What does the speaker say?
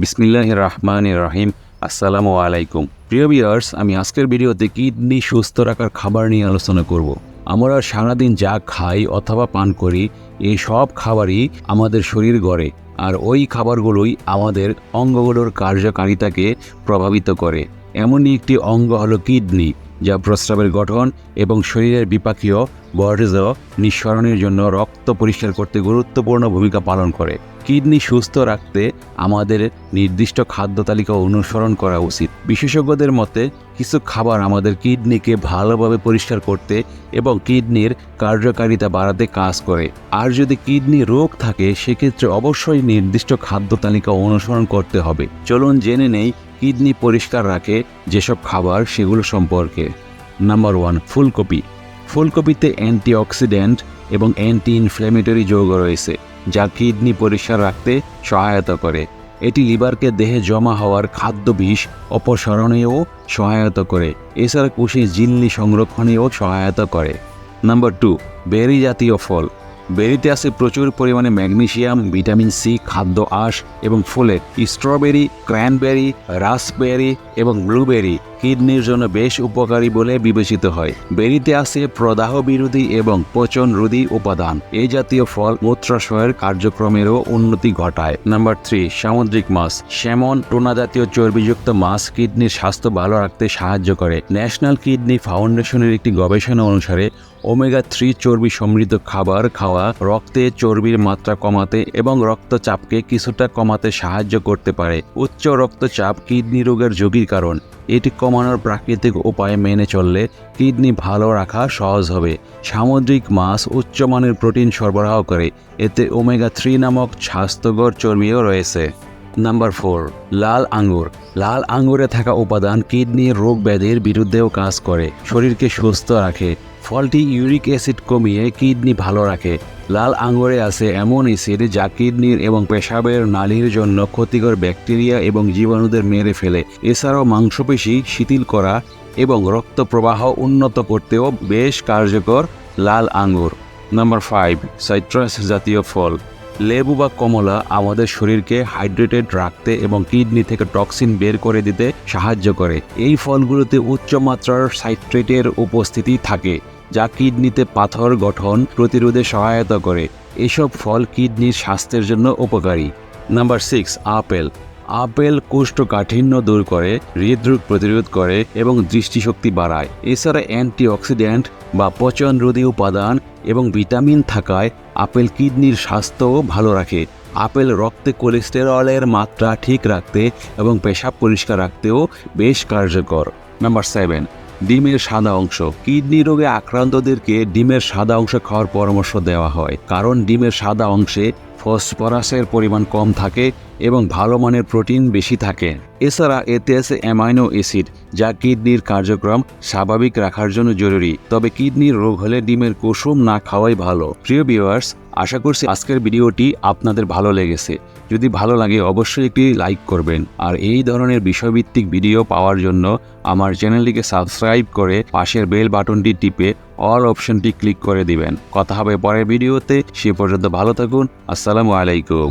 বিসমিল্লাহ রহমান রাহিম। আসসালামু আলাইকুম। প্রিয় বিয়ার্স আমি আজকের ভিডিওতে কিডনি সুস্থ রাখার খাবার নিয়ে আলোচনা করব। আমরা সারাদিন যা খাই অথবা পান করি, এই সব খাবারই আমাদের শরীর গড়ে আর ওই খাবারগুলোই আমাদের অঙ্গগুলোর কার্যকারিতাকে প্রভাবিত করে। এমনই একটি অঙ্গ হলো কিডনি। যা প্রস্রাবের গঠন এবং শরীরের বিপাকীয় বর্জ্য নিঃসরণের জন্য রক্ত পরিষ্কার করতে গুরুত্বপূর্ণ ভূমিকা পালন করে। কিডনি সুস্থ রাখতে আমাদের নির্দিষ্ট খাদ্য তালিকা অনুসরণ করা উচিত। বিশেষজ্ঞদের মতে, কিছু খাবার আমাদের কিডনিকে ভালোভাবে পরিষ্কার করতে এবং কিডনির কার্যকারিতা বাড়াতে কাজ করে। আর যদি কিডনি রোগ থাকে, সেক্ষেত্রে অবশ্যই নির্দিষ্ট খাদ্য তালিকা অনুসরণ করতে হবে। চলুন জেনে নেই কিডনি পরিষ্কার রাখে যেসব খাবার সেগুলো সম্পর্কে। নাম্বার ওয়ান, ফুলকপি। ফুলকপিতে অ্যান্টিঅক্সিডেন্ট এবং অ্যান্টি ইনফ্ল্যামেটরি যৌগ রয়েছে, যা কিডনি পরিষ্কার রাখতে সহায়তা করে। এটি লিভারকে দেহে জমা হওয়ার খাদ্য বিষ অপসারণেও সহায়তা করে। এছাড়া কুশি জিল্লি সংরক্ষণেও সহায়তা করে। নাম্বার টু, বেরি জাতীয় ফল। বেরিতে আছে প্রচুর পরিমাণে ম্যাগনেশিয়াম, ভিটামিন সি, খাদ্য আঁশ এবং ফোলেট স্ট্রবেরি, ক্র্যানবেরি, রাসবেরি এবং ব্লুবেরি। কিডনির জন্য বেশ উপকারী বলে বিবেচিত হয়। বেরিতে আছে প্রদাহ বিরোধী এবং পচন রোধী উপাদান। এই জাতীয় ফল মূত্রাশয়ের কার্যক্রমেরও উন্নতি ঘটায়। নাম্বার থ্রি, সামুদ্রিক মাছ। স্যামন টোনা জাতীয় চর্বিযুক্ত মাছ কিডনির স্বাস্থ্য ভালো রাখতে সাহায্য করে। ন্যাশনাল কিডনি ফাউন্ডেশনের একটি গবেষণা অনুসারে ওমেগা থ্রি চর্বি সমৃদ্ধ খাবার খাওয়া, রক্তে চর্বির মাত্রা কমাতে এবং রক্তচাপকে কিছুটা কমাতে সাহায্য করতে পারে। উচ্চ রক্তচাপ কিডনি রোগের ঝুঁকির কারণ। এটি কমানোর প্রাকৃতিক উপায় মেনে চললে কিডনি ভালো রাখা সহজ হবে। সামুদ্রিক মাছ উচ্চমানের প্রোটিন সরবরাহ করে। এতে ওমেগা থ্রি নামক স্বাস্থ্যকর চর্বিও রয়েছে। নাম্বার ফোর, লাল আঙ্গুর। লাল আঙ্গুরে থাকা উপাদান কিডনির রোগ ব্যাধির বিরুদ্ধেও কাজ করে। শরীরকে সুস্থ রাখে। ফলটি ইউরিক অ্যাসিড কমিয়ে কিডনি ভালো রাখে। লাল আঙুরে আছে এমন অ্যাসিড যা কিডনির এবং পেশাবের নালীর জন্য ক্ষতিকর ব্যাকটেরিয়া এবং জীবাণুদের মেরে ফেলে। এছাড়াও মাংসপেশি শিথিল করা এবং রক্ত প্রবাহ উন্নত করতেও বেশ কার্যকর লাল আঙুর নাম্বার ফাইভ, সাইট্রাস জাতীয় ফল। লেবু বা কমলা আমাদের শরীরকে হাইড্রেটেড রাখতে এবং কিডনি থেকে টক্সিন বের করে দিতে সাহায্য করে। এই ফলগুলোতে উচ্চমাত্রার সাইট্রেটের উপস্থিতি থাকে, যা কিডনিতে পাথর গঠন প্রতিরোধে সহায়তা করে। এসব ফল কিডনির স্বাস্থ্যের জন্য উপকারী। Number six, apple. আপেল কোষ্ঠকাঠিন্য দূর করে, হৃদরোগ প্রতিরোধ করে এবং দৃষ্টিশক্তি বাড়ায়। এছাড়া অ্যান্টিঅক্সিডেন্ট বা পচনরোধী উপাদান এবং ভিটামিন থাকায় আপেল কিডনির স্বাস্থ্যও ভালো রাখে। আপেল রক্তে কোলেস্টেরলের মাত্রা ঠিক রাখতে এবং পেশাব পরিষ্কার রাখতেও বেশ কার্যকর। নাম্বার সেভেন, ডিমের সাদা অংশ। কিডনি রোগে আক্রান্তদেরকে ডিমের সাদা অংশ খাওয়ার পরামর্শ দেওয়া হয়। কারণ ডিমের সাদা অংশে ফসফরাসের পরিমাণ কম থাকে এবং ভালো মানের প্রোটিন বেশি থাকে। এছাড়া এতে আছে অ্যামাইনো অ্যাসিড, যা কিডনির কার্যক্রম স্বাভাবিক রাখার জন্য জরুরি। তবে কিডনির রোগ হলে ডিমের কুসুম না খাওয়াই ভালো। প্রিয় ভিউয়ার্স, আশা করছি আজকের ভিডিওটি আপনাদের ভালো লেগেছে। যদি ভালো লাগে অবশ্যই একটি লাইক করবেন। আর এই ধরনের বিষয়ভিত্তিক ভিডিও পাওয়ার জন্য আমার চ্যানেলটিকে সাবস্ক্রাইব করে পাশের বেল বাটনটি টিপে অল অপশনটি ক্লিক করে দিবেন। কথা হবে পরের ভিডিওতে। সে পর্যন্ত ভালো থাকুন। আসসালামু আলাইকুম।